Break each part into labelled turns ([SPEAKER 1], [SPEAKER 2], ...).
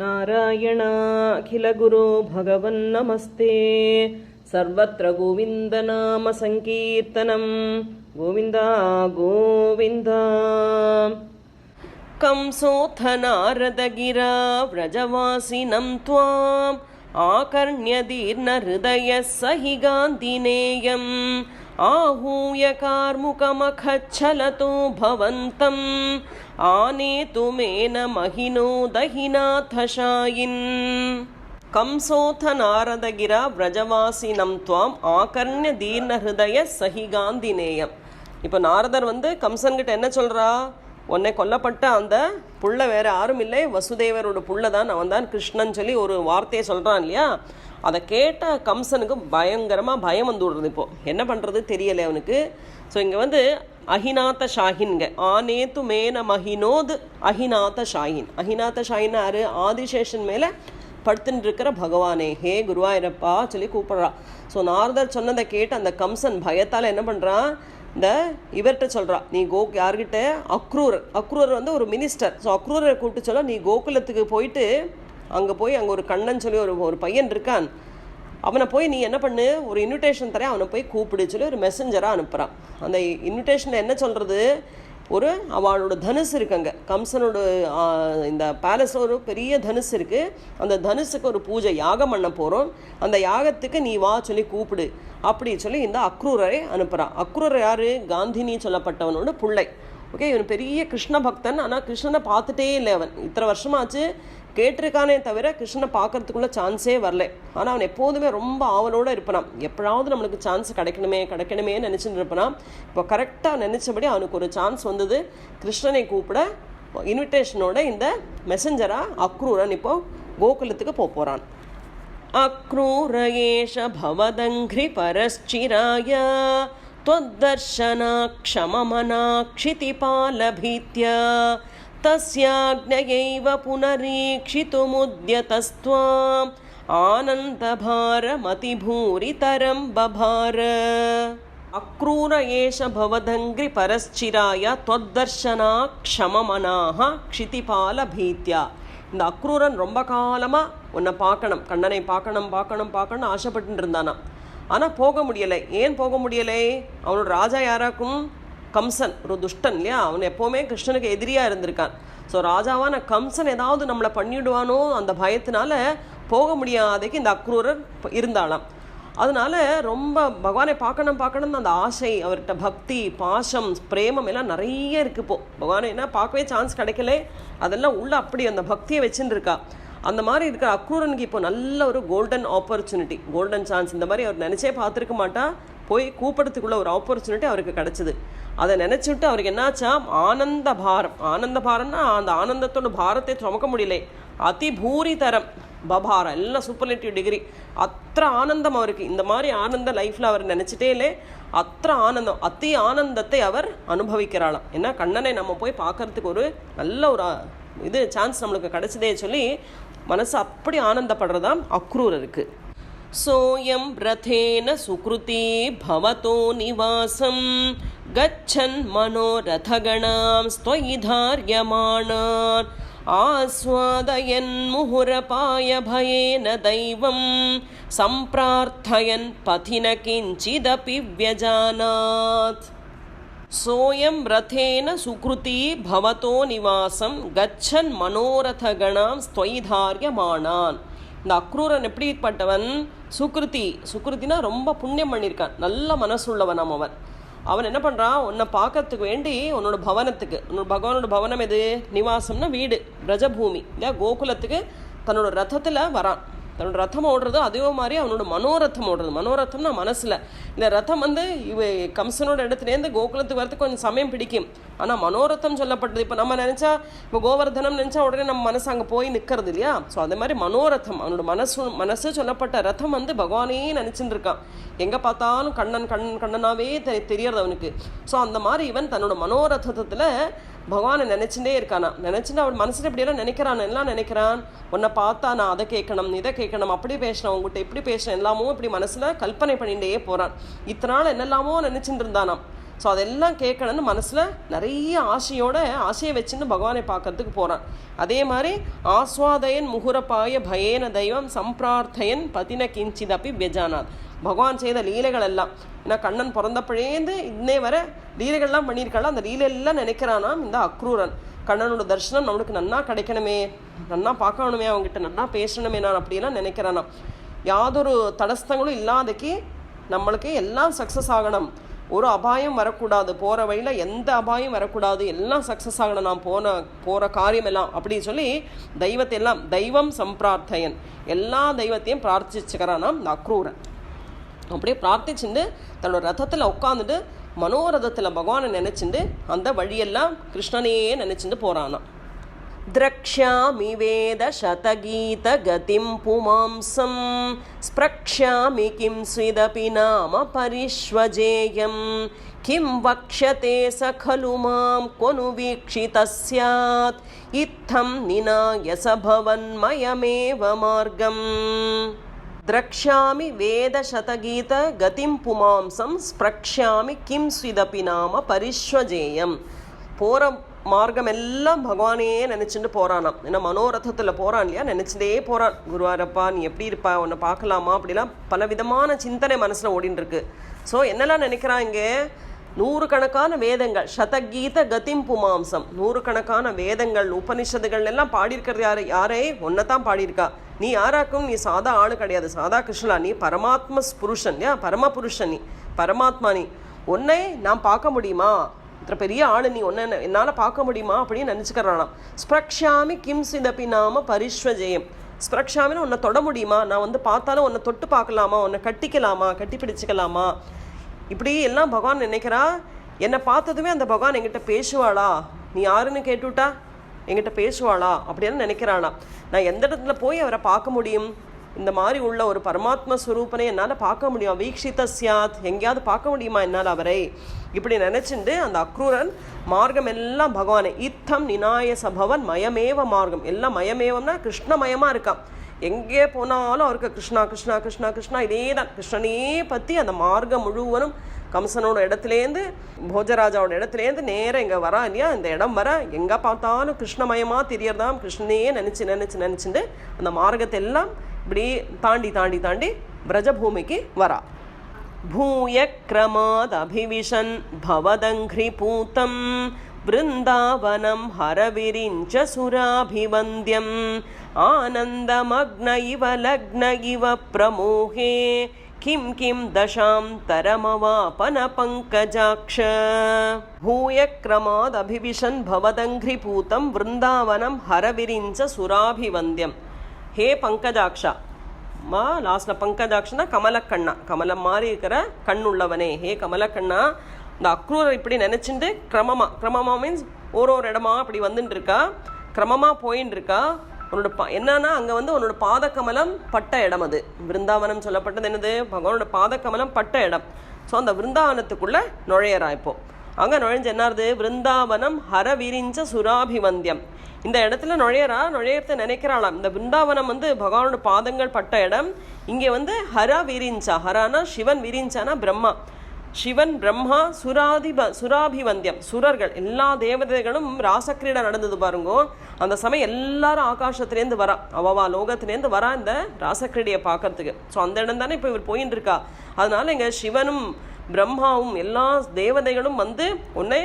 [SPEAKER 1] नारायणाखिलगुरो भगवन्नमस्ते सर्वत्र गोविन्दनामसङ्कीर्तनं गोविन्द गोविन्द कंसोऽथ नारदगिरा व्रजवासिनं त्वाम् आकर्ण्यदीर्णहृदयः स हि गान्धिनेयम् आहूय कार्मुकमखच्छलतो भवन्तम् आनेतुमेन महिनो दहिनाथशायिन् ಕಂಸೋಥ ನಾರದಗಿರ ವ್ರಜವಾಸಿನಂ ತ್ವಾಂ ಆಕರ್ಣ್ಯ ದೀರ್ಣ ಹೃದಯ ಸಹಿಗಾಂಧಿನೇಯಂ இப்போ நாரதர் வந்து கம்சன்கிட்ட என்ன சொல்கிறா உன்னை கொல்லப்பட்ட அந்த புள்ள வேற யாரும் இல்லை. வசுதேவரோட புள்ள தான் அவன் தான் கிருஷ்ணன் சொல்லி ஒரு வார்த்தையை சொல்கிறான் இல்லையா? அதை கேட்ட கம்சனுக்கு பயங்கரமாக பயம் வந்து விடுறது இப்போது என்ன பண்ணுறது தெரியலை அவனுக்கு. ஸோ இங்கே வந்து அஹிநாத ஷாஹின்ங்க ஆனேத்து மேன மஹினோது அஹிநாத ஷாஹின் அஹிநாத ஷாஹின் யாரு? ஆதிசேஷன் மேலே படுத்துட்டு இருக்கிற பகவானே. ஹே குருவாயிரப்பா சொல்லி கூப்பிட்றா. ஸோ நாரதர் சொன்னதை கேட்டு அந்த கம்சன் பயத்தால் என்ன பண்ணுறான் இந்த இவர்கிட்ட சொல்கிறா நீ கோ யார்கிட்ட? அக்ரூரர் அக்ரூரர் வந்து ஒரு மினிஸ்டர் ஸோ அக்ரூரை கூப்பிட்டு சொல்ல நீ கோகுலத்துக்கு போயிட்டு அங்கே போய் அங்கே ஒரு கண்ணன் சொல்லி ஒரு ஒரு பையன் இருக்கான். அவனை போய் நீ என்ன பண்ணு? ஒரு இன்விடேஷன் தரேன். அவனை போய் கூப்பிடு சொல்லி ஒரு மெசஞ்சராக அனுப்புகிறான் அந்த இன்விடேஷனில் என்ன சொல்கிறது ஒரு அவளோட தனுசு இருக்குங்க. கம்சனோட இந்த பேலஸில் ஒரு பெரிய தனுசு இருக்குது அந்த தனுசுக்கு ஒரு பூஜை யாகம் பண்ண போகிறோம் அந்த யாகத்துக்கு நீ வா சொல்லி கூப்பிடு. அப்படி சொல்லி இந்த அக்ரூரரை அனுப்புகிறான் அக்ரூரர் யார்? காந்தினி சொல்லப்பட்டவனோட பிள்ளை. ஓகே இவன் பெரிய கிருஷ்ண பக்தன். ஆனால் கிருஷ்ணனை பார்த்துட்டே இல்லை அவன். இத்தனை வருஷமாச்சு கேட்டிருக்கானே தவிர கிருஷ்ணனை பார்க்கறதுக்குள்ள சான்ஸே வரல ஆனால் அவன் எப்போதுமே ரொம்ப ஆவலோடு இருப்பானாம் எப்படாவது நம்மளுக்கு சான்ஸ் கிடைக்கணுமே கிடைக்கணுமே நினச்சிட்டு இருப்பானாம் இப்போ கரெக்டாக நினச்சபடி அவனுக்கு ஒரு சான்ஸ் வந்தது கிருஷ்ணனை கூப்பிட இன்விடேஷனோட இந்த மெசஞ்சராக அக்ரூரன் இப்போ கோகுலத்துக்கு போக போகிறான் अक्रूर एष भवदङ्घ्रिपरश्चिराय त्वद्दर्शनाक्षममनाक्षितिपालभीत्या तस्याज्ञयैव पुनरीक्षितुमुद्यतस्त्वाम् आनन्दभारमतिभूरितरं बभार अक्रूर एष भवदङ्घ्रिपरश्चिराय त्वद्दर्शनाक्षममनाः क्षितिपालभीत्या இந்த அக்ரூரன் ரொம்ப காலமாக உன்னை பார்க்கணும் கண்ணனை பார்க்கணும் பார்க்கணும் பார்க்கணும் ஆசைப்பட்டு இருந்தானாம் ஆனால் போக முடியலை ஏன் போக முடியலை அவனோட ராஜா யாராக்கும் கம்சன் ஒரு துஷ்டன் இல்லையா? அவன் எப்போவுமே கிருஷ்ணனுக்கு எதிரியாக இருந்திருக்கான். ஸோ ராஜாவான கம்சன் ஏதாவது நம்மளை பண்ணிவிடுவானோ அந்த பயத்தினால போக முடியாதைக்கு இந்த அக்ரூரர் ப- இருந்தாளாம் அதனால ரொம்ப பகவானை பார்க்கணும் பார்க்கணும்னு அந்த ஆசை அவர்கிட்ட பக்தி பாசம் பிரேமம் எல்லாம் நிறைய இருக்குது இப்போ. பகவானை என்ன பார்க்கவே சான்ஸ் கிடைக்கல. அதெல்லாம் உள்ள அப்படி அந்த பக்தியை வச்சுன்னு இருக்கா அந்த மாதிரி இருக்கிற அக்ரூரனுக்கு இப்போ நல்ல ஒரு கோல்டன் ஆப்பர்ச்சுனிட்டி கோல்டன் சான்ஸ் இந்த மாதிரி அவர் நினச்சே பார்த்துருக்க மாட்டா. போய் கூப்பிடத்துக்குள்ள ஒரு ஆப்பர்ச்சுனிட்டி அவருக்கு கிடச்சிது. அதை நினச்சிவிட்டு அவருக்கு என்னாச்சா? ஆனந்த பாரம். ஆனந்த பாரம்னா அந்த ஆனந்தத்தோட பாரத்தை சுமக்க முடியல. அதிபூரி தரம் பபாரம். எல்லாம் சூப்பர்லேட்டிவ் டிகிரி அத்த ஆனந்தம் அவருக்கு. இந்த மாதிரி ஆனந்த லைஃப்பில் அவர் நினச்சிட்டே இல்லை. அத்த ஆனந்தம். அத்தி ஆனந்தத்தை அவர் அனுபவிக்கிறாளாம். ஏன்னா கண்ணனை நம்ம போய் பார்க்கறதுக்கு ஒரு நல்ல ஒரு இது சான்ஸ் நம்மளுக்கு கிடச்சதே சொல்லி மனசு அப்படி ஆனந்தப்படுறதா அக்ரூர் இருக்குது सोऽयं रथेन सुकृती भवतो निवासं गच्छन् मनोरथगणां स्त्वयि धार्यमाणान् आस्वादयन् मुहुरपाय भयेन दैवं सम्प्रार्थयन् पथि न किञ्चिदपि व्यजानात् सोऽयं रथेन सुकृती भवतो निवासं गच्छन् मनोरथगणां स्त्वयि धार्यमाणान् இந்த அக்ரூரன் எப்படிப்பட்டவன் சுக்ருதி சுக்ருத்தினா ரொம்ப புண்ணியம் பண்ணியிருக்கான். நல்ல மனசுள்ளவன் அவன். அவன் என்ன பண்ணுறான் உன்னை பார்க்கறதுக்கு வேண்டி உன்னோட பவனத்துக்கு உன்னோட பகவானோட பவனம் எது? நிவாசம்னா வீடு பிரஜபூமி. இல்லையா? கோகுலத்துக்கு தன்னோட ரதத்தில் வரான். தன்னோட ரத்தம் ஓடுறது அதே மாதிரி அவனோட மனோரத்தம் ஓடுறது. மனோரத்தம்னா மனசில். இந்த ரத்தம் வந்து இவ கம்சனோட இடத்துலேருந்து கோகுலத்துக்கு வரதுக்கு கொஞ்சம் சமயம் பிடிக்கும். ஆனால் மனோரத்தம் சொல்லப்பட்டது. இப்போ நம்ம நினச்சா இப்போ கோவர்தனம் நினச்சா உடனே நம்ம மனசு அங்கே போய் நிற்கிறது இல்லையா? ஸோ அதே மாதிரி மனோரத்தம் அவனோட மனசு மனசு சொல்லப்பட்ட ரத்தம் வந்து பகவானே நினச்சிட்டு இருக்கான் எங்கே பார்த்தாலும் கண்ணன் கண் கண்ணனாவே தெரி தெரியறது அவனுக்கு. ஸோ அந்த மாதிரி இவன் தன்னோட மனோரதத்தில் பகவானை நினச்சிட்டே இருக்கானா? நினச்சிட்டு அவன் மனசில் இப்படியெல்லாம் நினைக்கிறான் எல்லாம் நினைக்கிறான். உன்னை பார்த்தா நான் அதை கேட்கணும் இதை கேட்கணும் அப்படி பேசினேன் உங்ககிட்ட இப்படி பேசணும் எல்லாமோ இப்படி மனசில் கல்பனை பண்ணிகிட்டே போகிறான் இத்தனை நாள் என்னெல்லாமோ நினச்சிட்டு இருந்தானாம். ஸோ அதெல்லாம் கேட்கணும்னு மனசில் நிறைய ஆசையோட ஆசையை வச்சுன்னு பகவானை பார்க்கறதுக்கு போகிறான் அதே மாதிரி ஆஸ்வாதயன் முகுரப்பாய பயேன தெய்வம் சம்பிரார்த்தையன் பதின கிஞ்சிதப்பி பெஜானாத் பகவான் செய்த லீலைகள் எல்லாம் ஏன்னா கண்ணன் பிறந்தப்பழேந்து இன்னே வர லீலைகள்லாம் பண்ணியிருக்காள்? அந்த லீலையெல்லாம் நினைக்கிறானாம் இந்த அக்ரூரன். கண்ணனோட தரிசனம் நம்மளுக்கு நன்னா கிடைக்கணுமே நன்னா பார்க்கணுமே அவங்ககிட்ட நன்னா பேசணுமே நான் அப்படிலாம் நினைக்கிறானாம். யாதொரு தடஸ்தங்களும் இல்லாதக்கு நம்மளுக்கு எல்லாம் சக்ஸஸ் ஆகணும். ஒரு அபாயம் வரக்கூடாது. போகிற வழியில் எந்த அபாயம் வரக்கூடாது. எல்லாம் சக்ஸஸ் ஆகணும். நான் போன போகிற காரியம் எல்லாம் அப்படின்னு சொல்லி தெய்வத்தை எல்லாம் தெய்வம் சம்பிரார்த்தையன். எல்லா தெய்வத்தையும் பிரார்த்திச்சுக்கிறானாம் இந்த அக்ரூரன் அப்படியே பிரார்த்திச்சுட்டு தன்னோட ரதத்தில் உட்காந்துட்டு மனோரதத்தில் பகவானை நினச்சிண்டு அந்த வழியெல்லாம் கிருஷ்ணனையே நினச்சிட்டு போகிறானாம் द्रक्ष्यामि वेदशतगीतगतिं पुमांसं स्प्रक्ष्यामि किं स्विदपि नाम परिष्वजेयं। किं वक्ष्यते स खलु माँ कोनु वीक्षितः स्यात् इत्थं निनाय स भवन्मयमेव मार्गम्। द्रक्ष्यामि वेदशतगीतगतिं पुमांसं स्प्रक्ष्यामि किं स्विदपि नाम परिष्वजेयं पूर्वं மார்க்கம் எல்லாம் பகவானையே நினச்சிட்டு போகிறானாம் ஏன்னா மனோரதத்தில் போகிறான் இல்லையா? நினச்சிட்டே போகிறான் குருவாரப்பா நீ எப்படி இருப்பா? உன்னை பார்க்கலாமா? அப்படிலாம் பல விதமான சிந்தனை மனசில் ஓடின்னு இருக்கு ஸோ என்னெல்லாம் நினைக்கிறாங்க இங்கே? நூறுக்கணக்கான வேதங்கள். சதகீத கதிம் புமாம்சம். நூறுக்கணக்கான வேதங்கள் உபனிஷதுகள் எல்லாம் பாடியிருக்கிறது யாரு? யாரே? ஒன்றை தான் பாடியிருக்கா. நீ யாராக்கும்? நீ சாதா ஆள் கிடையாது. சாதா கிருஷ்ணா நீ பரமாத்ம புருஷன். யா பரம புருஷன் நீ. பரமாத்மா நீ. உன்னை நான் பார்க்க முடியுமா? இத்தனை பெரிய ஆளு நீ ஒன்று என்னால் பார்க்க முடியுமா அப்படின்னு நினச்சிக்கிறானாம். ஸ்பிரக்ஷாமி கிம் சிதப்பி நாம பரிஸ்வஜெயம் ஸ்பிரக்ஷாமின்னு உன்னை தொட முடியுமா? நான் வந்து பார்த்தாலும் உன்னை தொட்டு பார்க்கலாமா? உன்னை கட்டிக்கலாமா? கட்டி பிடிச்சிக்கலாமா இப்படி எல்லாம் பகவான் நினைக்கிறா. என்னை பார்த்ததுமே அந்த பகவான் என்கிட்ட பேசுவாளா? நீ யாருன்னு கேட்டுவிட்டா? என்கிட்ட பேசுவாளா? அப்படின்னு நினைக்கிறானா நான் எந்த இடத்துல போய் அவரை பார்க்க முடியும்? இந்த மாதிரி உள்ள ஒரு பரமாத்ம ஸ்வரூபனை என்னால் பார்க்க முடியும். வீக்ஷித சியாத் எங்கேயாவது பார்க்க முடியுமா என்னால் அவரை? இப்படி நினச்சிண்டு அந்த அக்ரூரன் மார்க்கம் எல்லாம் பகவானே இத்தம் நினாய சபவன் மயமேவ மார்க்கம். எல்லாம் மயமேவம்னா கிருஷ்ணமயமாக இருக்கான். எங்கே போனாலும் அவருக்கு கிருஷ்ணா கிருஷ்ணா கிருஷ்ணா கிருஷ்ணா இதே தான் கிருஷ்ணனே பற்றி அந்த மார்க்கம் முழுவதும் கம்சனோட இடத்துலேருந்து போஜராஜாவோட இடத்துலேருந்து நேராக இங்கே வரா இல்லையா? இந்த இடம் வர. எங்கே பார்த்தாலும் கிருஷ்ணமயமாக தெரியறதாம். கிருஷ்ணனையே நினச்சி நினச்சி நினச்சிட்டு அந்த மார்க்கத்தை எல்லாம் இப்படி தாண்டி தாண்டி தாண்டி பிரஜபூமிக்கு வரா भूय क्रमादभिविशन् भवदङ्घ्रिपूतं वृन्दावनं हरविरिञ्च सुराभिवन्द्यम् आनन्दमग्न इव लग्न इव प्रमोहे किं किं दशान्तरमवापनपङ्कजाक्ष भूय क्रमादभिविशन् भवदङ्घ्रिपूतं वृन्दावनं हरविरिञ्च सुराभिवन्द्यं ஹே பங்கஜாக்ஷா மா லாஸ்ட்டில் பங்கஜாக்ஷனா கமலக்கண்ணா கமலம் மாதிரி இருக்கிற கண் உள்ளவனே ஹே கமலக்கண்ணா இந்த அக்ரூரை இப்படி நினச்சிட்டு கிரமமாக கிரமமா மீன்ஸ் ஒரு ஒரு இடமா அப்படி வந்துட்டு இருக்கா கிரமமாக போயின்னு இருக்கா உன்னோட பா என்னன்னா அங்கே வந்து உன்னோட பாதக்கமலம் பட்ட இடம் அது விருந்தாவனம் சொல்லப்பட்டது என்னது பகவானோட பாதக்கமலம் பட்ட இடம் ஸோ அந்த விருந்தாவனத்துக்குள்ளே நுழையிறா இப்போ அங்கே நுழைஞ்சு என்னாருது விருந்தாவனம் ஹர விரிஞ்ச சுராபிமந்தியம் இந்த இடத்துல நுழையறா நுழையறத நினைக்கிறாளாம். இந்த பிருந்தாவனம் வந்து பகவானோட பாதங்கள் பட்ட இடம். இங்கே வந்து ஹர விரிஞ்சா. ஹரானா சிவன் விரிஞ்சானா பிரம்மா. சிவன் பிரம்மா சுராதிப சுராபிவந்தியம். சுரர்கள் எல்லா தேவதைகளும் ராசக்கிரீடை நடந்தது பாருங்கோ. அந்த சமயம் எல்லாரும் ஆகாசத்துலேருந்து வரா. அவவா லோகத்துலேருந்து வரா இந்த ராசக்கிரீடையை பார்க்கறதுக்கு ஸோ அந்த இடம் தானே இப்போ இவர் போயின்னு இருக்கா அதனால இங்கே சிவனும் பிரம்மாவும் எல்லா தேவதைகளும் வந்து உன்னை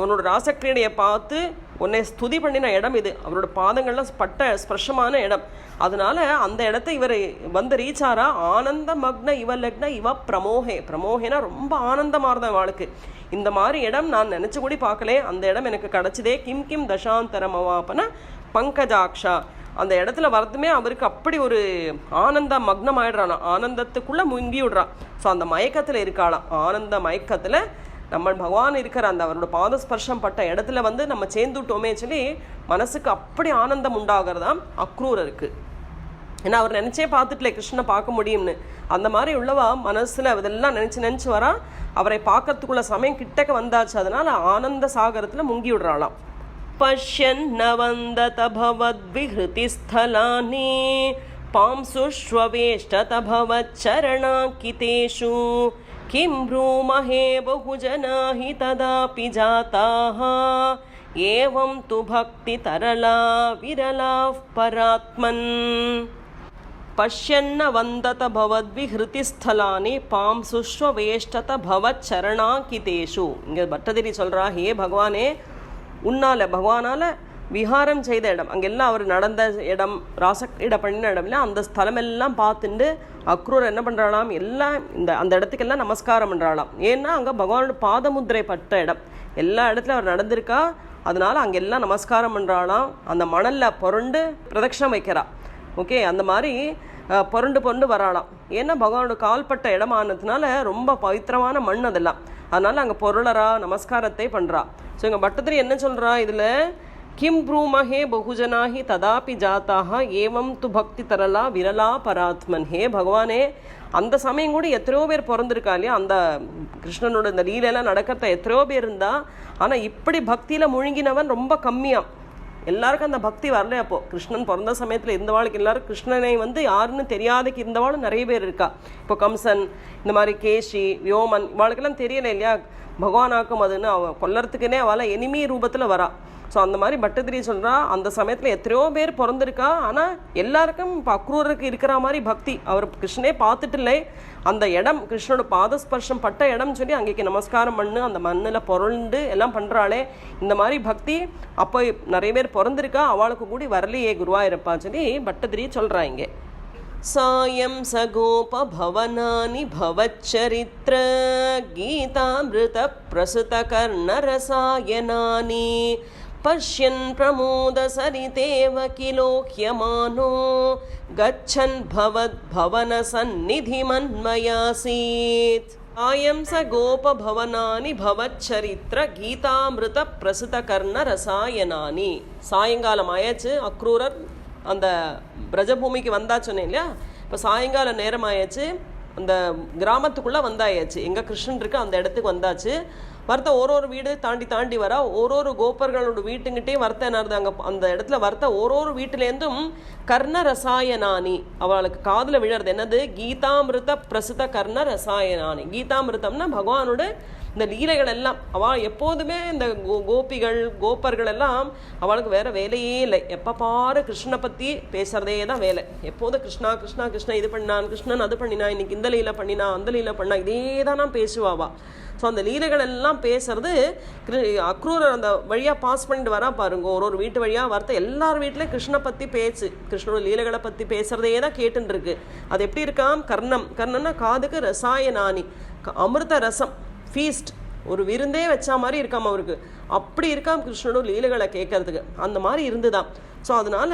[SPEAKER 1] உன்னோட ராசக்கிரீடையை பார்த்து உன்னை ஸ்துதி பண்ணின இடம் இது. அவரோட பாதங்கள்லாம் பட்ட ஸ்பர்ஷமான இடம். அதனால அந்த இடத்த இவர் வந்து ரீச் ஆறா ஆனந்த மக்ன இவ லக்ன இவ பிரமோகே பிரமோகேனா ரொம்ப ஆனந்தமாக இருந்தேன் அவளுக்கு இந்த மாதிரி இடம் நான் நினச்சி கூட பார்க்கலே. அந்த இடம் எனக்கு கிடச்சதே கிம் கிம் தசாந்தரம் அவாப்பன பங்கஜாக்ஷா. அந்த இடத்துல வரதுமே அவருக்கு அப்படி ஒரு ஆனந்த மக்னம் ஆயிடுறானா ஆனந்தத்துக்குள்ளே முங்கி விடுறான் ஸோ அந்த மயக்கத்தில் இருக்காளாம். ஆனந்த மயக்கத்தில் நம்ம பகவான் இருக்கிற அந்த அவரோட பாத ஸ்பர்ஷம் பட்ட இடத்துல வந்து நம்ம சேர்ந்துட்டோமே சொல்லி மனசுக்கு அப்படி ஆனந்தம் உண்டாகிறதா அக்ரூரருக்கு. ஏன்னா அவர் நினச்சே பார்த்துட்டுல கிருஷ்ணனை பார்க்க முடியும்னு. அந்த மாதிரி உள்ளவா மனசில் இதெல்லாம் நினச்சி நினச்சி வரா அவரை பார்க்கறதுக்குள்ள சமயம் கிட்டக்க வந்தாச்சு. அதனால் ஆனந்த சாகரத்தில் முங்கி விடுறாளாம். பஷ்யன்ன வந்தத பவத்விஹிருதிஸ்தலானி பாம்சுஷ்வவேஷ்டத பவச்சரணாக்கிதேஷு किं ब्रूमहे बहुजना हि तदापि जाताः एवं तु भक्तितरला विरलाः परात्मन् பஷ்யன்ன வந்தத பவத்விஹிருதிஸ்தலானி பாம் சுஷ்வவேஷ்டத பவத் சரணாங்கிதேஷு இங்கே பட்டதிரி சொல்கிறா ஹே பகவானே உன்னால பகவானால விஹாரம் செய்த இடம். அங்கெல்லாம் அவர் நடந்த இடம் ராசக்ரீட பண்ணின இடம்ல அந்த ஸ்தலமெல்லாம் பார்த்துட்டு அக்ரூர் என்ன பண்ணுறாளாம் எல்லாம் இந்த அந்த இடத்துக்கெல்லாம் நமஸ்காரம் பண்ணுறாளாம் ஏன்னா அங்கே பகவானோட பாதமுத்திரை பட்ட இடம். எல்லா இடத்துலையும் அவர் நடந்திருக்கா? அதனால அங்கெல்லாம் நமஸ்காரம் பண்ணுறாளாம் அந்த மணலில் புரண்டு பிரதட்சணம் வைக்கிறா. ஓகே? அந்த மாதிரி பொருண்டு புரண்டு புரண்டு வராளாம். ஏன்னா பகவானோட கால்பட்ட இடமானதுனால ரொம்ப பவித்திரமான மண் அதெல்லாம். அதனால அங்கே பொருளரா நமஸ்காரத்தை பண்ணுறா ஸோ இங்கே பட்டத்திரி என்ன சொல்கிறா இதில் கிம் ப்ரூமஹே பகுஜனாகி ததாபி ஜாத்தாக ஏவம் து பக்தி தரலா விரலா பராத்மன் ஹே பகவானே அந்த சமயம் கூட எத்தனையோ பேர் பிறந்திருக்கா இல்லையா? அந்த கிருஷ்ணனோட இந்த லீலெல்லாம் நடக்கிறத எத்தனையோ பேர் இருந்தா ஆனால் இப்படி பக்தியில் முழுங்கினவன் ரொம்ப கம்மியாக எல்லாருக்கும் அந்த பக்தி வரல அப்போ. கிருஷ்ணன் பிறந்த சமயத்தில் இருந்தவாளுக்கு எல்லாரும் கிருஷ்ணனை வந்து யாருன்னு தெரியாதக்கு இருந்தவாளும் நிறைய பேர் இருக்கா? இப்போ கம்சன் இந்த மாதிரி கேஷி யோமன் இவாளுக்கெல்லாம் தெரியல இல்லையா? பகவானாக்கும் அதுன்னு அவன் கொல்லறதுக்குன்னே அவளை எனிமி ரூபத்தில் வரா. ஸோ அந்த மாதிரி பட்டத்திரி சொல்றா அந்த சமயத்தில் எத்தனையோ பேர் பிறந்திருக்கா ஆனால் எல்லாருக்கும் இப்போ அக்ரூருக்கு இருக்கிற மாதிரி பக்தி அவர் கிருஷ்ணனே பார்த்துட்டு இல்லை அந்த இடம் கிருஷ்ணனோட பாதஸ்பர்ஷம் பட்ட இடம் சொல்லி அங்கேக்கு நமஸ்காரம் பண்ணு அந்த மண்ணில் புரண்டு எல்லாம் பண்ணுறாளே இந்த மாதிரி பக்தி அப்போ நிறைய பேர் பிறந்திருக்கா அவளுக்கு கூடி வரலையே குருவாயிருப்பா சொல்லி பட்டதிரி சொல்கிறா இங்கே सायं स गोपभवनानि भवच्चरित्र गीतामृतप्रसृतकर्णरसायनानि पश्यन् प्रमोदसरितेव किलोह्यमानो गच्छन् भवद्भवनसन्निधिमन्मयासीत् आयं स गोपभवनानि भवच्चरित्र கீதாமிருத சாயங்காலம் ஆயாச்சு அக்ரூரர் அந்த பிரஜபூமிக்கு வந்தா சொன்னேன் இல்லையா இப்போ சாயங்கால நேரம் ஆயாச்சு அந்த கிராமத்துக்குள்ளே வந்தாயாச்சு எங்கே கிருஷ்ணன் இருக்கு அந்த இடத்துக்கு வந்தாச்சு வர்த்த ஒரு ஒரு வீடு தாண்டி தாண்டி வர ஒரு ஒரு கோபர்களோட வீட்டுங்கிட்டே வர்த்த என்ன அங்கே அந்த இடத்துல வர்த்த ஒரு ஒரு வீட்டிலேருந்தும் கர்ண ரசாயனானி அவளுக்கு காதில் விழறது என்னது? கீதாமிருத பிரசுத கர்ண ரசாயனானி கீதாமிருத்தம்னா பகவானோட இந்த லீலைகள் எல்லாம் அவள் எப்போதுமே இந்த கோ கோபிகள் கோப்பர்கள் எல்லாம் அவளுக்கு வேற வேலையே இல்லை. எப்போ பாரு கிருஷ்ணனை பற்றி பேசுறதே தான் வேலை. எப்போதும் கிருஷ்ணா கிருஷ்ணா கிருஷ்ணா இது பண்ணான் கிருஷ்ணன் அது பண்ணினா இன்னைக்கு இந்த லீலை பண்ணினா அந்த லீலை பண்ணா இதே தான் நான் பேசுவாவா? ஸோ அந்த லீலைகள் எல்லாம் பேசுறது அக்ரூரர் அந்த வழியாக பாஸ் பண்ணிட்டு வரா பாருங்க. ஒரு ஒரு வீட்டு வழியாக வரத்த எல்லார் வீட்லேயும் கிருஷ்ணனை பற்றி பேச்சு கிருஷ்ணனோட லீலைகளை பற்றி பேசுறதே தான் கேட்டுருக்கு அது எப்படி இருக்காம்? கர்ணம். கர்ணன்னா காதுக்கு ரசாயனானி க- அமிர்த ரசம். ஃபீஸ்ட் ஒரு விருந்தே வச்ச மாதிரி இருக்காம் அவருக்கு. அப்படி இருக்காம் கிருஷ்ணனும் லீலைகளை கேட்கறதுக்கு. அந்த மாதிரி இருந்துதான். ஸோ அதனால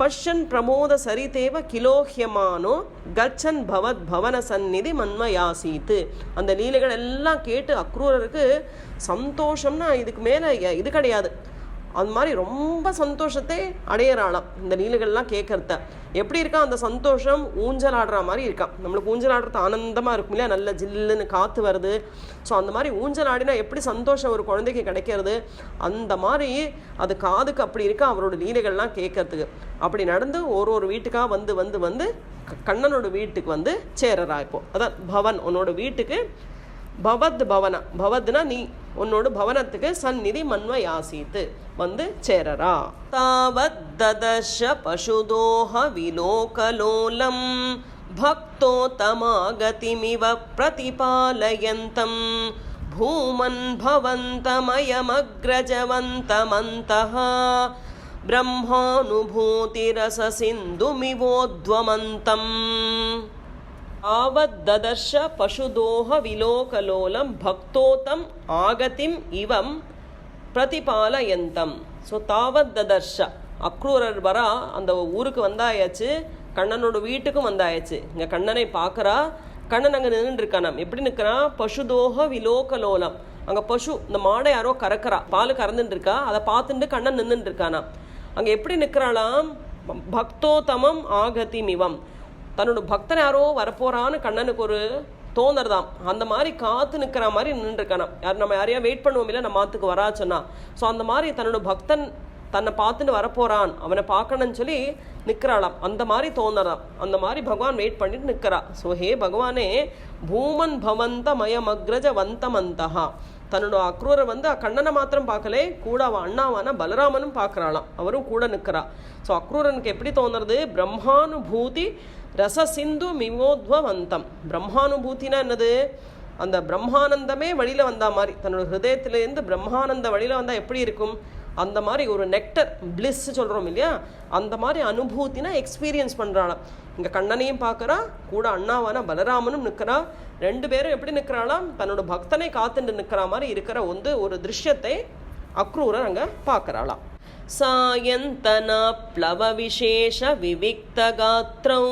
[SPEAKER 1] பஷ்யன் பிரமோத சரிதேவ கிலோஹ்யமானோ கச்சன் பவத் பவன சந்நிதி மன்மயாசீத்து அந்த லீலைகள் எல்லாம் கேட்டு அக்ரூரருக்கு சந்தோஷம்னா இதுக்கு மேலே இது கிடையாது. அந்த மாதிரி ரொம்ப சந்தோஷத்தை அடையிறாளாம். இந்த நீலகள்லாம் கேட்கறத எப்படி இருக்கா? அந்த சந்தோஷம் ஊஞ்சல் ஆடுற மாதிரி இருக்கான் நம்மளுக்கு ஊஞ்சல் ஆடுறது ஆனந்தமாக இருக்கும் இல்லையா? நல்ல ஜில்லுன்னு காற்று வருது. ஸோ அந்த மாதிரி ஊஞ்சல் ஆடினா எப்படி சந்தோஷம் ஒரு குழந்தைக்கு கிடைக்கிறது? அந்த மாதிரி அது காதுக்கு அப்படி இருக்கா? அவரோட நீலைகள்லாம் கேட்கறதுக்கு அப்படி நடந்து ஒரு ஒரு வீட்டுக்காக வந்து வந்து வந்து க- கண்ணனோட வீட்டுக்கு வந்து சேரறா இப்போ. அதான் பவன் உன்னோட வீட்டுக்கு பவத் பவன பவத்னா நீ உன்னோட பவனத்துக்கு சந்நிதி மன்வயாசீத்து வந்து சேரரா தாவத் ததர்ஷ பசுதோஹ விலோகலோலம் भक्तोत्तमागतिमिव प्रतिपालयन्तं भूमन् भवन्तमयमग्रजवन्तमन्तः ब्रह्मानुभूतिरससिन्धुमिवोद्वमन्तम् ஆவத்ததர்ஷ பசுதோக விலோகலோலம் பக்தோத்தம் ஆகதிம் இவம் பிரதிபாலயந்தம். ஸோ தாவத்ததர்ஷ அக்ரூரர் வரா அந்த ஊருக்கு வந்தாயாச்சு கண்ணனோட வீட்டுக்கும் வந்தாயாச்சு. இங்கே கண்ணனை பார்க்குறா கண்ணன் அங்கே நின்றுருக்கானாம் எப்படி நிற்கிறான் பசுதோக விலோகலோலம். அங்கே பசு இந்த மாடை யாரோ கறக்கிறா பால் கறந்துட்டுருக்கா அதை பார்த்துட்டு கண்ணன் நின்றுட்டுருக்கானாம் அங்கே எப்படி நிற்கிறாளாம் பக்தோத்தமம் ஆகதி மிவம் தன்னோட பக்தன் யாரோ வரப்போறான்னு கண்ணனுக்கு ஒரு தோணுறதாம் அந்த மாதிரி காத்து நிற்கிற மாதிரி நின்றுருக்கானாம். யார் நம்ம யாரையா வெயிட் பண்ணுவோம் இல்லை நம்ம மாத்துக்கு வரா சொன்னா. ஸோ அந்த மாதிரி தன்னோட பக்தன் தன்னை பார்த்துட்டு வரப்போறான். அவனை பார்க்கணும்னு சொல்லி நிற்கிறாளாம் அந்த மாதிரி தோணுறாம் அந்த மாதிரி பகவான் வெயிட் பண்ணிட்டு நிற்கிறா ஸோ ஹே பகவானே பூமன் பவந்த மயமக்ரஜ வந்தமந்தஹா. தன்னோட அக்ரூரை வந்து கண்ணனை மாத்திரம் பார்க்கலே கூட அவன் அண்ணாவான பலராமனும் பார்க்கறாளாம். அவரும் கூட நிற்கிறா ஸோ அக்ரூரனுக்கு எப்படி தோணுறது? பிரம்மானுபூதி ரசசிந்து மிமோத்வவந்தம் பிரம்மானுபூத்தினா என்னது? அந்த பிரம்மானந்தமே வழியில் வந்தா மாதிரி தன்னோட ஹிருதயத்திலேருந்து பிரம்மானந்த வழியில் வந்தால் எப்படி இருக்கும்? அந்த மாதிரி ஒரு நெக்டர் பிளிஸ் சொல்கிறோம் இல்லையா? அந்த மாதிரி அனுபூத்தினா எக்ஸ்பீரியன்ஸ் பண்ணுறாளாம் இங்கே கண்ணனையும் பார்க்குறா கூட அண்ணாவான பலராமனும் நிற்கிறா. ரெண்டு பேரும் எப்படி நிற்கிறாளாம்? தன்னோட பக்தனை காத்துட்டு நிற்கிற மாதிரி இருக்கிற வந்து ஒரு திருஷ்யத்தை அக்ரூரர் அங்கே பார்க்குறாளாம். सायन्तना प्लवविशेषविविक्तगात्रौ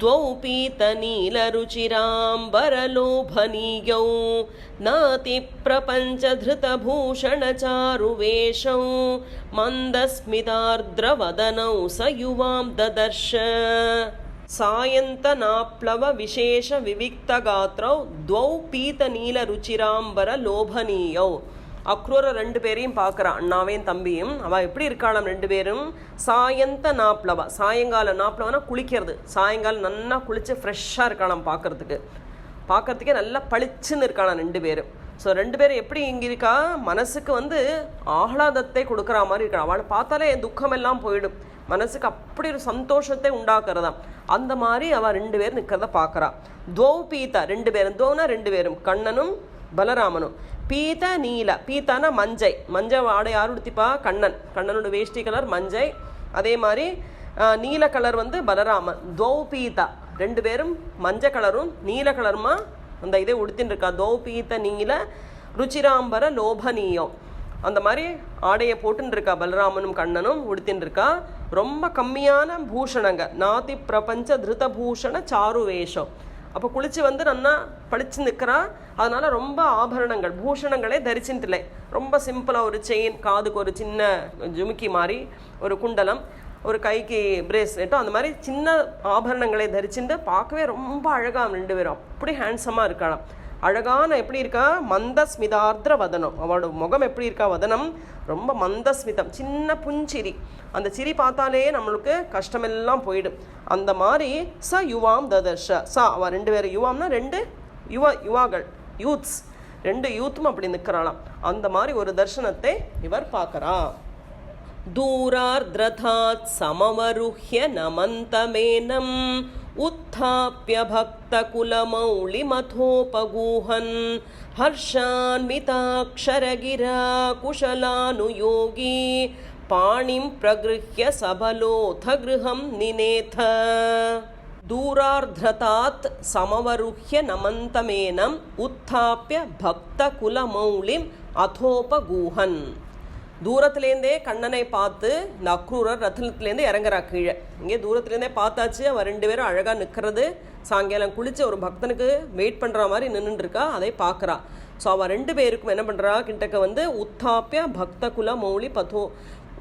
[SPEAKER 1] द्वौ पीतनीलरुचिराम्बरलोभनीयौ नातिप्रपञ्चधृतभूषणचारुवेषौ मन्दस्मितार्द्रवदनौ स युवां ददर्श सायन्तनाप्लवविशेषविविक्तगात्रौ द्वौ पीतनीलरुचिराम्बरलोभनीयौ அக்ரூர ரெண்டு பேரையும் பார்க்குறான். அண்ணாவையும் தம்பியும். அவள் எப்படி இருக்காளாம் ரெண்டு பேரும்? சாயந்த நாப்ளவா சாயங்கால நாப்ளவனா குளிக்கிறது. சாயங்காலம் நல்லா குளித்து ஃப்ரெஷ்ஷாக இருக்காளாம் பார்க்கறதுக்கு. பார்க்கறதுக்கே நல்லா பளிச்சுன்னு இருக்காளாம் ரெண்டு பேரும். ஸோ ரெண்டு பேரும் எப்படி இங்கே இருக்கா? மனசுக்கு வந்து ஆஹ்லாதத்தை கொடுக்குற மாதிரி இருக்கான் அவளை பார்த்தாலே என் துக்கமெல்லாம் போயிடும். மனசுக்கு அப்படி ஒரு சந்தோஷத்தை உண்டாக்குறதா? அந்த மாதிரி அவள் ரெண்டு பேரும் நிற்கிறத பார்க்குறா. துவௌ பீதா ரெண்டு பேரும். துவனா ரெண்டு பேரும். கண்ணனும் பலராமனும். பீத நீல. பீத்தானா மஞ்சை. மஞ்சை ஆடை யார் உடுத்திப்பா? கண்ணன். கண்ணனோட வேஷ்டி கலர் மஞ்சை. அதே மாதிரி நீல கலர் வந்து பலராமன். தௌ பீதா ரெண்டு பேரும் மஞ்சள் கலரும் நீல கலருமா? அந்த இதை உடுத்தின்னு இருக்கா துவௌ பீத நீல ருச்சிராம்பர லோபனீயம் அந்த மாதிரி ஆடையை போட்டுன்னு இருக்கா பலராமனும் கண்ணனும் உடுத்தின்னு இருக்கா ரொம்ப கம்மியான பூஷணங்க. நாதி பிரபஞ்ச திருத பூஷண சாரு வேஷம் அப்போ குளிச்சு வந்து நன்னா படிச்சு நிற்கிறா அதனால ரொம்ப ஆபரணங்கள் பூஷணங்களே தரிச்சுட்டு இல்லை. ரொம்ப சிம்பிளாக ஒரு செயின் காதுக்கு ஒரு சின்ன ஜுமுக்கி மாதிரி ஒரு குண்டலம் ஒரு கைக்கு பிரேஸ்லெட்டும் அந்த மாதிரி சின்ன ஆபரணங்களை தரிச்சுட்டு பார்க்கவே ரொம்ப அழகாக ரெண்டு பேரும். அப்படி ஹேண்ட்ஸமாக இருக்கலாம் அழகான எப்படி இருக்கா? மந்த ஸ்மிதார்திர வதனம் அவளோட முகம் எப்படி இருக்கா? வதனம். ரொம்ப மந்தஸ்மிதம். சின்ன புஞ்சிரி அந்த சிரி பார்த்தாலே நம்மளுக்கு கஷ்டமெல்லாம் போயிடும். அந்த மாதிரி ச யுவாம் ததர்ஷ. ச அவள் ரெண்டு பேரும் யுவாம்னா ரெண்டு யுவ யுவாகள் யூத்ஸ். ரெண்டு யூத்தும் அப்படி நிற்கிறாளாம் அந்த மாதிரி ஒரு தர்ஷனத்தை இவர் பார்க்கறா. தூரார் தூரார்திரதாத் சமவருஹ்ய நமந்தமேனம். उत्थाप्य भक्तकुलमौलिमथोपगूहन् हर्षान्विताक्षरगिरा कुशलानुयोगी पाणिं प्रगृह्य सबलोऽथ गृहं निनेथ। दूरार्ध्रतात् समवरुह्य नमन्तमेनम् उत्थाप्य भक्तकुलमौलिम् अथोपगूहन् தூரத்துலேருந்தே கண்ணனை பார்த்து இந்த அக்ரூரர் ரத்னத்துலேருந்து இறங்குறா கீழே. இங்கே தூரத்துலேருந்தே பார்த்தாச்சு. அவள் ரெண்டு பேரும் அழகாக நிற்கிறது சாயங்காலம் குளிச்சு ஒரு பக்தனுக்கு வெயிட் பண்ணுற மாதிரி நின்றுட்டு அதை பார்க்குறா. ஸோ அவள் ரெண்டு பேருக்கும் என்ன பண்ணுறா கிட்டக்க வந்து உத்தாப்பியா பக்த குல மௌலி பதோ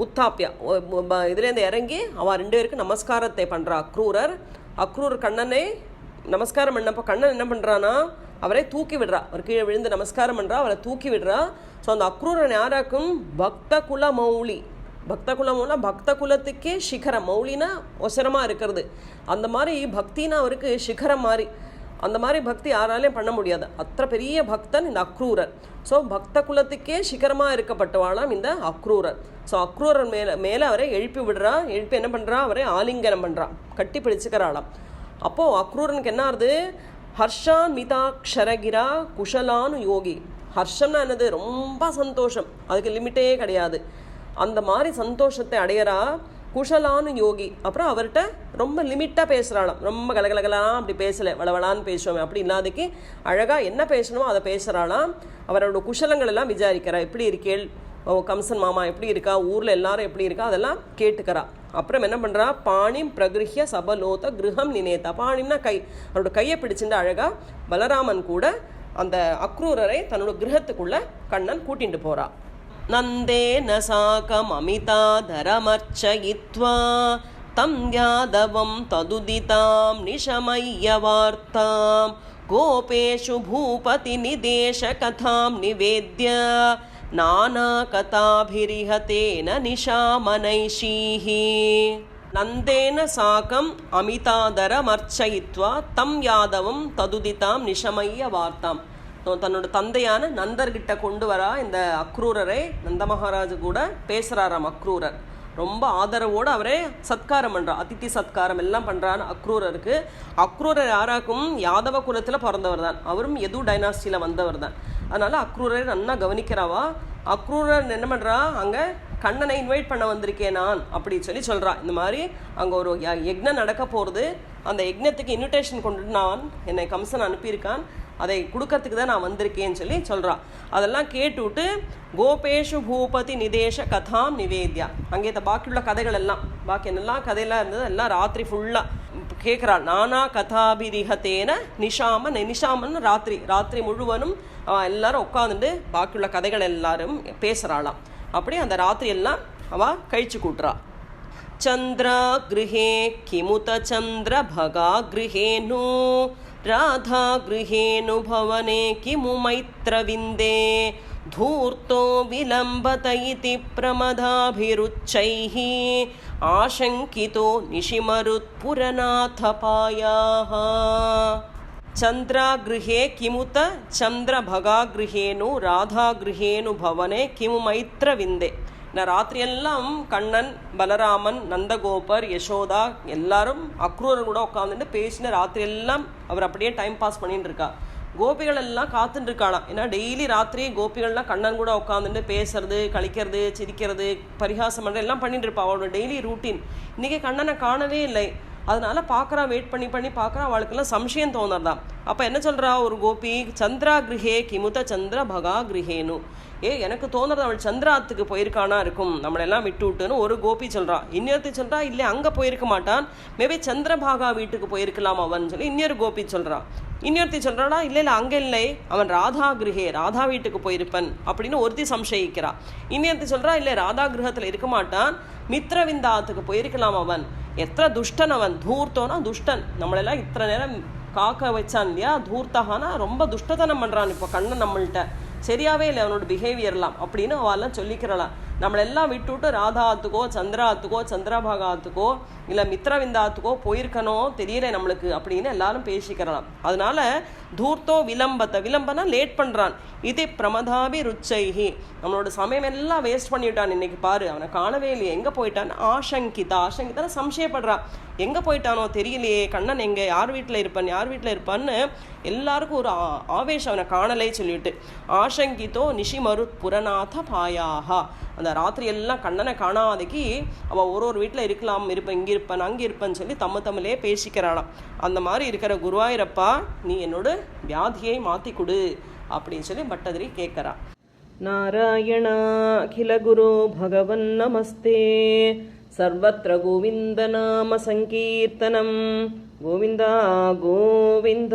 [SPEAKER 1] உத்தாப்பியா இதுலேருந்து இறங்கி அவள் ரெண்டு பேருக்கு நமஸ்காரத்தை பண்ணுறா அக்ரூரர் அக்ரூர் கண்ணனை நமஸ்காரம் பண்ணப்போ கண்ணன் என்ன பண்ணுறான்னா அவரை தூக்கி விடுறா. அவர் கீழே விழுந்து நமஸ்காரம் பண்ணுறா அவரை தூக்கி விடுறா. ஸோ அந்த அக்ரூரன் யாராக்கும்? பக்த குல மௌலி. பக்த குலம்னா பக்த குலத்துக்கே சிகரம். மௌலினா ஒசரமாக இருக்கிறது. அந்த மாதிரி பக்தினா அவருக்கு சிகரம் மாதிரி அந்த மாதிரி பக்தி யாராலையும் பண்ண முடியாது. அത്ര பெரிய பக்தன் இந்த அக்ரூரர். ஸோ பக்த குலத்துக்கே சிகரமாக இருக்கப்பட்டவாளாம் இந்த அக்ரூரர். ஸோ அக்ரூரர் மேலே மேலே அவரை எழுப்பி விடுறா. எழுப்பி என்ன பண்ணுறா அவரை ஆலிங்கனம் பண்ணுறா கட்டி பிடிச்சுக்கிறாளாம். அப்போது அக்ரூரனுக்கு என்ன ஆகுது ஹர்ஷான் மிதாக்ஷரகிரா குஷலானு யோகி ஹர்ஷம்னா என்னது? ரொம்ப சந்தோஷம். அதுக்கு லிமிட்டே கிடையாது. அந்த மாதிரி சந்தோஷத்தை அடையிறா குஷலானு யோகி அப்புறம் அவர்கிட்ட ரொம்ப லிமிட்டாக பேசுகிறாளாம் ரொம்ப கலகலகலாம் அப்படி பேசலை. வளவளான்னு பேசுவோம் அப்படி இல்லாதக்கு அழகாக என்ன பேசணுமோ அதை பேசுகிறாளாம் அவரோட குஷலங்கள் எல்லாம் விசாரிக்கிறா. எப்படி இருக்கேள்? ஓ கம்சன் மாமா எப்படி இருக்கா? ஊரில் எல்லாரும் எப்படி இருக்கா? அதெல்லாம் கேட்டுக்கிறா. அப்புறம் என்ன பண்ணுறா பாணிம் பிரகிருஹிய சபலோத கிருஹம் நினைத்தா பாணிம்னா கை. அவரோட கையை பிடிச்சிட்டு அழகா பலராமன் கூட அந்த அக்ரூரரை தன்னோட கிரகத்துக்குள்ள கண்ணன் கூட்டிட்டு போறா. நந்தேன சாகம் அமிதாதரமர்ச்சயித்வா தம் யாதவம் ததுதிதாம் நிஷமய்யவார்த்தாம். கோபேஷு பூபதி நிதேச கதாம் நிவேத்ய. नानाकथाभिरिहतेन निशामनैषीः नन्देन साकम् अमितादरमर्चयित्वा तं யாதவம் ததுதிதாம் நிஷமய்ய வார்த்தாம் தோ- தன்னோட தந்தையான நந்தர்கிட்ட கொண்டு வரா இந்த அக்ரூரரை நந்த மகாராஜ் கூட பேசுறாராம் அக்ரூரர் ரொம்ப ஆதரவோடு அவரே சத்காரம் பண்றா அதித்தி சத்காரம் எல்லாம் பண்ணுறான்னு அக்ரூரருக்கு அக்ரூரர் யாராக்கும் யாதவ குலத்தில் பிறந்தவர் தான். அவரும் எது டைனாஸ்டியில் வந்தவர் தான். அதனால் அக்ரூரரை நன்னா கவனிக்கிறாவா? அக்ரூரர் என்ன பண்ணுறா அங்கே கண்ணனை இன்வைட் பண்ண வந்திருக்கேன் நான் அப்படின்னு சொல்லி சொல்றா. இந்த மாதிரி அங்கே ஒரு யக்னம் நடக்க போகிறது அந்த யக்னத்துக்கு இன்விடேஷன் கொண்டு நான் என்னை கம்சன் அனுப்பியிருக்கான். அதை கொடுக்கறதுக்கு தான் நான் வந்திருக்கேன்னு சொல்லி சொல்றா அதெல்லாம் கேட்டுவிட்டு கோபேஷு பூபதி நிதேஷ கதாம் நிவேத்யா அங்கே இந்த பாக்கியுள்ள கதைகள் எல்லாம் பாக்கி என்னெல்லாம் கதையெல்லாம் இருந்தது எல்லாம் ராத்திரி ஃபுல்லாக கேட்குறா நானா கதாபிரிகத்தேன நிஷாம நிஷாமன் ராத்திரி ராத்திரி முழுவதும் அவ எல்லாரும் உட்காந்துட்டு பாக்கியுள்ள கதைகள் எல்லாரும் பேசுகிறாளாம் அப்படி அந்த ராத்திரி எல்லாம் அவ கழிச்சு கூட்டுறா चन्द्रागृहे किमुत चन्द्रभगागृहेनु राधागृहेनु भवने किमु मैत्रविन्दे? धूर्तो विलम्बत इति प्रमदाभिरुच्चैः आशङ्कितो निशिमरुत्पुरनाथपायाः। चन्द्रागृहे किमुत? चन्द्रभगागृहेनु राधागृहेनु भवने किमु मैत्रविन्दे நான் ராத்திரியெல்லாம் கண்ணன் பலராமன் நந்தகோபர் யசோதா எல்லாரும் அக்ரூரன் கூட உட்காந்துட்டு பேசின ராத்திரியெல்லாம் அவர் அப்படியே டைம் பாஸ் பண்ணிட்டு இருக்கா. கோபிகள் எல்லாம் காத்துட்டு இருக்காளாம். ஏன்னா டெய்லி ராத்திரி கோபிகள்லாம் கண்ணன் கூட உட்காந்துட்டு பேசுறது கழிக்கிறது சிரிக்கிறது பரிகாசம் பண்ணுறது எல்லாம் பண்ணிட்டு இருப்பா. அவளோட டெய்லி ரூட்டீன் இன்னைக்கு கண்ணனை காணவே இல்லை. அதனால பார்க்குறா வெயிட் பண்ணி பண்ணி பார்க்குறா அவளுக்கெல்லாம் சம்சயம் தோணுறதாம். அப்போ என்ன சொல்றா ஒரு கோபி? சந்திரா கிரகே கிமுத சந்திர பகா கிரகேனு ஏ எனக்கு தோணுறது அவள் சந்திராத்துக்கு போயிருக்கானா இருக்கும். நம்மளெல்லாம் விட்டு விட்டுன்னு ஒரு கோபி சொல்கிறான் இன்னொருத்தி சொல்கிறா இல்லை அங்கே போயிருக்க மாட்டான். மேபி சந்திரபாகா வீட்டுக்கு போயிருக்கலாம் அவன் சொல்லி இன்னொரு கோபி சொல்கிறான் இன்னொருத்தி சொல்கிறாடா இல்லை இல்லை அங்கே இல்லை. அவன் ராதா கிரகே ராதா வீட்டுக்கு போயிருப்பன். அப்படின்னு ஒருத்தி சம்சயிக்கிறா. இன்னொருத்தி சொல்கிறா இல்லை ராதா கிரகத்தில் இருக்க மாட்டான். மித்ரவிந்தாத்துக்கு போயிருக்கலாம் அவன். எத்தனை துஷ்டன் அவன். தூர்த்தோனா துஷ்டன். நம்மளெல்லாம் இத்தனை நேரம் காக்க வச்சான் இல்லையா? தூர்த்தகானா ரொம்ப துஷ்டத்தனம் பண்ணுறான் இப்போ கண்ணன் நம்மள்கிட்ட சரியாவே இல்லை அவனோட பிஹேவியர்லாம் அப்படின்னு அவெல்லாம் சொல்லிக்கிறலாம். நம்மளெல்லாம் விட்டுவிட்டு ராதாத்துக்கோ சந்திராத்துக்கோ சந்திரபாகாத்துக்கோ இல்லை மித்ரவிந்தாத்துக்கோ போயிருக்கணும் தெரியல நம்மளுக்கு அப்படின்னு எல்லாரும் பேசிக்கிறலாம். அதனால தூர்த்தோ விளம்பத்தை விளம்பனா லேட் பண்ணுறான் இது பிரமதாபி ருச்சைகி நம்மளோட சமயம் எல்லாம் வேஸ்ட் பண்ணிவிட்டான் இன்னைக்கு பாரு. அவனை காணவே இல்லையே. எங்கே போயிட்டான்? ஆசங்கிதா. ஆசங்கிதா சம்சயப்படுறான். எங்கே போயிட்டானோ தெரியலையே. கண்ணன் எங்கே? யார் வீட்டில் இருப்பான்? யார் வீட்டில் இருப்பான்னு எல்லாருக்கும் ஒரு ஆ- அவனை காணலே சொல்லிட்டு. ஆசங்கிதோ நிஷிமரு புரநாத பாயாகா. அந்த ராத்திரி எல்லாம் கண்ணனை காணாதைக்கு அவள் ஒரு ஒரு வீட்டில் இருக்கலாம் இருப்பேன் இங்கே இருப்பேன் அங்கே இருப்பேன்னு சொல்லி தம்ம தமிழே பேசிக்கிறாளாம் அந்த மாதிரி இருக்கிற குருவாயூரப்பா நீ என்னோட வியாதியை மாற்றி கொடு அப்படின்னு சொல்லி பட்டதிரி கேட்குறா नारायण अखिलगुरो भगवन् नमस्ते सर्वत्र गोविन्दनामसङ्कीर्तनं गोविन्दा गोविन्द